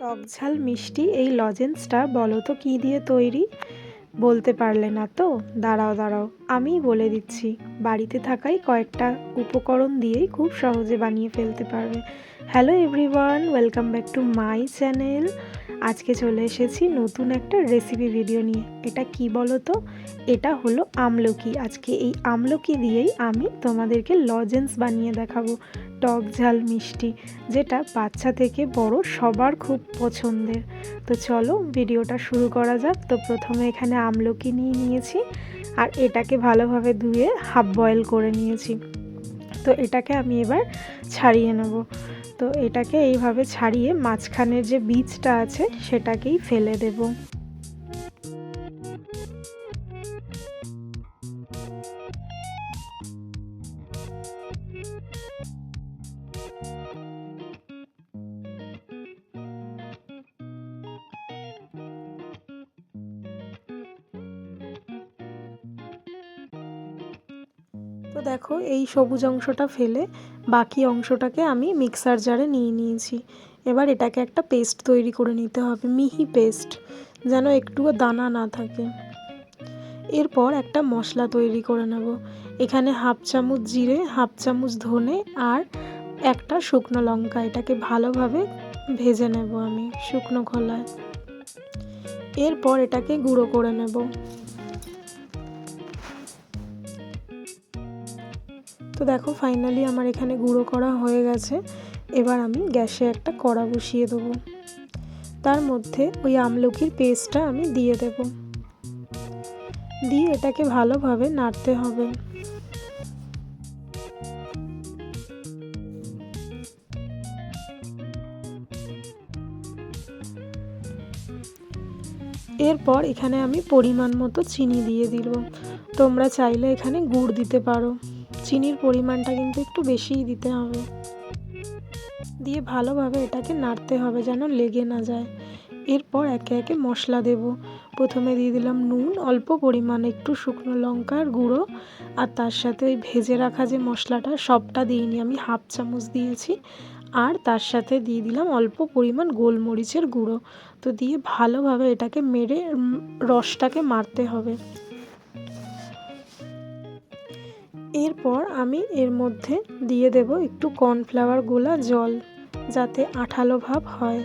টক ঝাল মিষ্টি এই লজেন্সটা বলো তো কী দিয়ে তৈরি? বলতে পারলে না তো? দাঁড়াও দাঁড়াও আমি বলে দিচ্ছি। বাড়িতে থাকাই কয়েকটা উপকরণ দিয়েই খুব সহজে বানিয়ে ফেলতে পারবে। Hello everyone, welcome back to my channel. আজকে চলে এসেছি নতুন একটা রেসিপি ভিডিও নিয়ে। এটা কি বলো তো এটা হলো আমলকি। আজকে এই আমলকি দিয়েই আমি তোমাদেরকে লজেন্স বানিয়ে দেখাবো, টক ঝাল মিষ্টি, যেটা বাচ্চা থেকে বড় সবার খুব পছন্দের। তো চলো ভিডিওটা শুরু করা যাক। তো প্রথমে এখানে আমলকি নিয়ে নিয়েছি, আর এটাকে ভালোভাবে ধুয়ে হাফ বয়েল করে নিয়েছি। তো এটাকে আমি এবার ছাড়িয়ে নেব। তো এটাকে এইভাবে ছাড়িয়ে মাঝখানের যে বীজটা আছে সেটাকেই ফেলে দেবো। তো দেখো, এই সবুজ অংশটা ফেলে বাকি অংশটাকে আমি মিক্সার জারে নিয়ে নিয়েছি। এবার এটাকে একটা পেস্ট তৈরি করে নিতে হবে, মিহি পেস্ট যেন একটুও দানা না থাকে। এরপর একটা মশলা তৈরি করে নেব। এখানে হাফ চামচ জিরে, হাফ চামচ ধনে আর একটা শুকনো লঙ্কা, এটাকে ভালোভাবে ভেজে নেব আমি শুকনো খোলায়। এরপর এটাকে গুঁড়ো করে নেব। তো দেখো ফাইনালি আমার এখানে গুঁড়ো করা হয়ে গেছে। এবার আমি গ্যাসে একটা কড়া বসিয়ে দেবো। তার মধ্যে ওই আমলকির পেস্টটা আমি দিয়ে দেব। দিয়ে এটাকে ভালোভাবে নাড়তে হবে। এরপর এখানে আমি পরিমাণ মতো চিনি দিয়ে দিল তোমরা চাইলে এখানে গুড় দিতে পারো। চিনির পরিমাণটা কিন্তু একটু বেশিই দিতে হবে। দিয়ে ভালোভাবে এটাকে নাড়তে হবে যেন লেগে না যায়। এরপর একে একে মশলা দেব। প্রথমে দিয়ে দিলাম নুন, অল্প পরিমাণে একটু শুকনো লঙ্কার গুঁড়ো আর তার সাথে ওই ভেজে রাখা যে মশলাটা, সবটা দিইনি। আমি হাফ চামচ দিয়েছি। আর তার সাথে দিয়ে দিলাম অল্প পরিমাণ গোলমরিচের গুঁড়ো। তো দিয়ে ভালোভাবে এটাকে মেরে রসটাকে মারতে হবে। এরপর আমি এর মধ্যে দিয়ে দেব একটু কর্নফ্লাওয়ার গোলা জল, যাতে আঠালো ভাব হয়।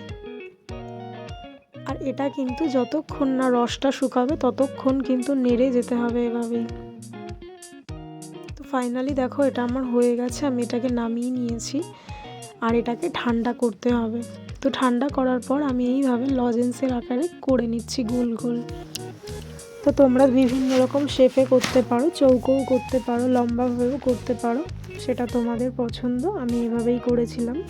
আর এটা কিন্তু যতক্ষণ না রসটা শুকাবে, ততক্ষণ কিন্তু নেড়ে যেতে হবে এভাবেই। তো ফাইনালি দেখো, এটা আমার হয়ে গেছে, আমি এটাকে নামিয়ে নিয়েছি। আর এটাকে ঠান্ডা করতে হবে। তো ঠান্ডা করার পর আমি এইভাবে লজেন্সের আকারে করে নিচ্ছি গোল গোল। তো তোমরা বিভিন্ন রকম শেপে করতে পারো, চৌকোও করতে পারো, লম্বাভাবেও করতে পারো, সেটা তোমাদের পছন্দ, আমি এভাবেই করেছিলাম।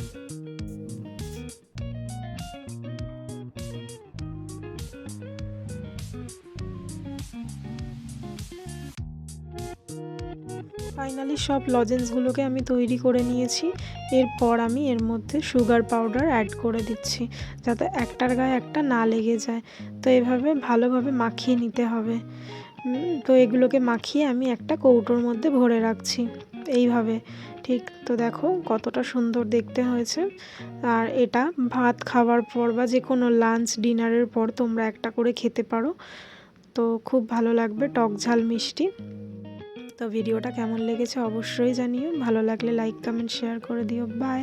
ফাইনালি সব লজেন্সগুলোকে আমি তৈরি করে নিয়েছি। এরপর আমি এর মধ্যে সুগার পাউডার অ্যাড করে দিচ্ছি, যাতে একটার গায়ে একটা না লেগে যায়। তো এভাবে ভালোভাবে মাখিয়ে নিতে হবে। তো এগুলোকে মাখিয়ে আমি একটা কৌটোর মধ্যে ভরে রাখছি। এইভাবে, ঠিক? তো দেখো কতটা সুন্দর দেখতে হয়েছে। আর এটা ভাত খাওয়ার পর বা যে কোনো লাঞ্চ ডিনারের পর তোমরা একটা করে খেতে পারো। তো খুব ভালো লাগবে, টক ঝাল মিষ্টি। তো ভিডিওটা কেমন লেগেছে অবশ্যই জানিও। ভালো লাগলে লাইক কমেন্ট শেয়ার করে দিও। বাই